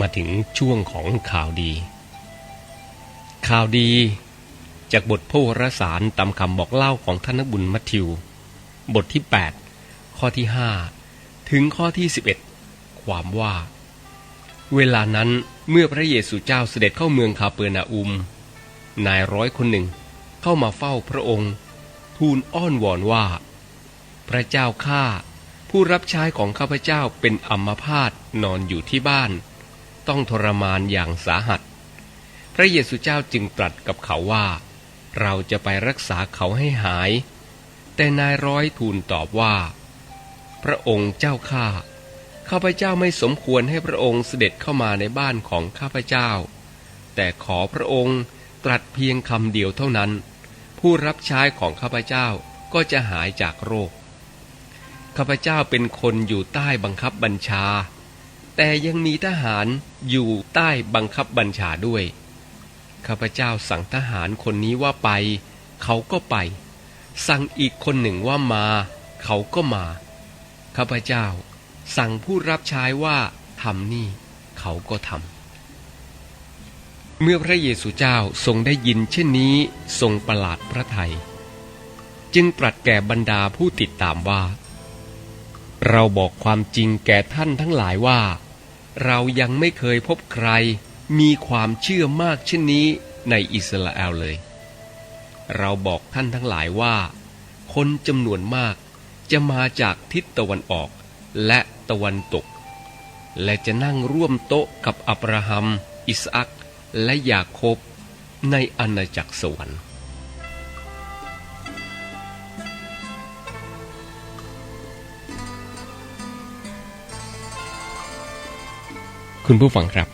มาถึงช่วงของข่าวดี ข่าวดีจากบทพระวรสารตามคำบอกเล่าของท่านนบุญมัทธิว บทที่ 8 ข้อที่ 5 ถึงข้อที่ 11 ความว่า เวลานั้นเมื่อพระเยซูเจ้าเสด็จเข้าเมืองคาเปอร์นาอุม นายร้อยคนหนึ่งเข้ามาเฝ้าพระองค์ ทูลอ้อนวอนว่า พระเจ้าข้าผู้รับใช้ของข้าพเจ้าเป็นอัมพาตนอนอยู่ที่บ้าน ต้องทรมานอย่างสาหัส พระเยซูเจ้าจึงตรัสกับเขาว่า เราจะไปรักษาเขาให้หาย แต่นายร้อยทูลตอบว่า พระองค์เจ้าข้าข้าพเจ้าไม่สมควรให้พระองค์เสด็จเข้ามาในบ้านของข้าพเจ้า แต่ขอพระองค์ตรัสเพียงคำเดียวเท่านั้น ผู้รับใช้ของข้าพเจ้าก็จะหายจากโรค ข้าพเจ้าเป็นคนอยู่ใต้บังคับบัญชา แต่ยังมีทหารอยู่ใต้บังคับบัญชาด้วย ข้าพเจ้าสั่งทหารคนนี้ว่าไป เขาก็ไป สั่งอีกคนหนึ่งว่ามา เขาก็มา ข้าพเจ้า สั่งผู้รับใช้ว่าทำนี่ เขาก็ทำ เมื่อพระเยซูเจ้าทรงได้ยินเช่นนี้ทรงประหลาดพระไทย จึงตรัสแก่บรรดาผู้ติดตามว่าเราบอกความจริงแก่ท่านทั้งหลายว่า เรายังไม่เคยพบใคร มีความเชื่อมากเช่นนี้ในอิสราเอลเลย เราบอกท่านทั้งหลายว่า คนจำนวนมากจะมาจากทิศตะวันออกและตะวันตก และจะนั่งร่วมโต๊ะกับอับราฮัม อิสอักและยาโคบในอาณาจักรสวรรค์ คุณผู้ฟังครับ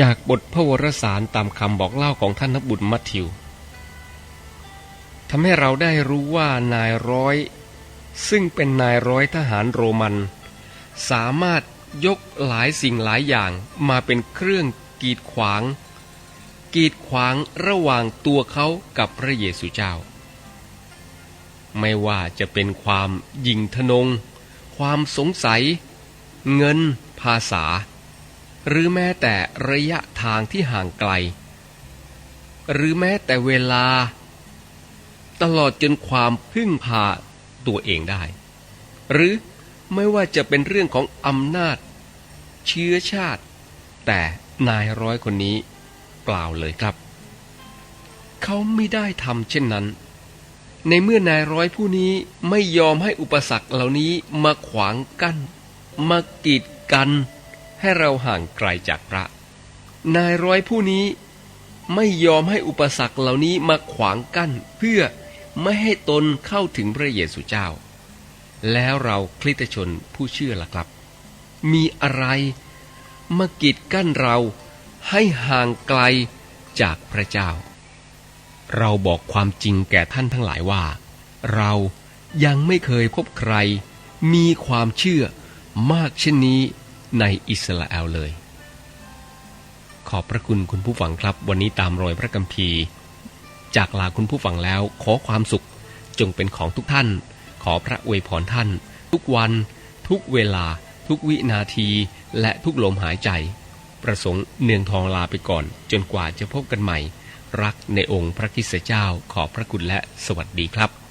จากบทพระวรสารตามคำบอกเล่าของท่านนบุญมัทธิวทำให้เราได้รู้ว่านายร้อย ซึ่งเป็นนายร้อยทหารโรมัน สามารถยกหลายสิ่งหลายอย่างมาเป็นเครื่องกีดขวาง กีดขวางระหว่างตัวเขากับพระเยซูเจ้า ไม่ว่าจะเป็นความยิงทนง ความสงสัย เงินาษา หรือแม้แต่ระยะทางที่ห่างไกล หรือแม้แต่เวลา ตลอดจนความพึ่งพาตัวเองได้ หรือไม่ว่าจะเป็นเรื่องของอำนาจ เชื้อชาติ แต่นายร้อยคนนี้เปล่าเลยครับ เขาไม่ได้ทำเช่นนั้น ในเมื่อนายร้อยผู้นี้ไม่ยอมให้อุปสรรคเหล่านี้มาขวางกัน้นมากีด กันให้เราห่างไกลจากพระ นายร้อยผู้นี้ไม่ยอมให้อุปสรรคเหล่านี้มาขวางกั้นเพื่อไม่ให้ตนเข้าถึงพระเยซูเจ้า แล้วเราคริสตชนผู้เชื่อล่ะครับ มีอะไรมากีดกั้นเราให้ห่างไกลจากพระเจ้า เราบอกความจริงแก่ท่านทั้งหลายว่า เรายังไม่เคยพบใคร มีความเชื่อ มากเช่นนี้ในอิสราเอลเลย ขอบพระคุณคุณผู้ฟังครับ วันนี้ตามรอยพระกัมภีร์ จากลาคุณผู้ฟังแล้วขอความสุขจงเป็นของทุกท่าน ขอพระอวยพรท่าน ทุกวัน ทุกเวลา ทุกวินาที และทุกลมหายใจ ประสงค์เนืองทองลาไปก่อน จนกว่าจะพบกันใหม่ รักในองค์พระคิสเจ้าขอบพระคุณและสวัสดีครับ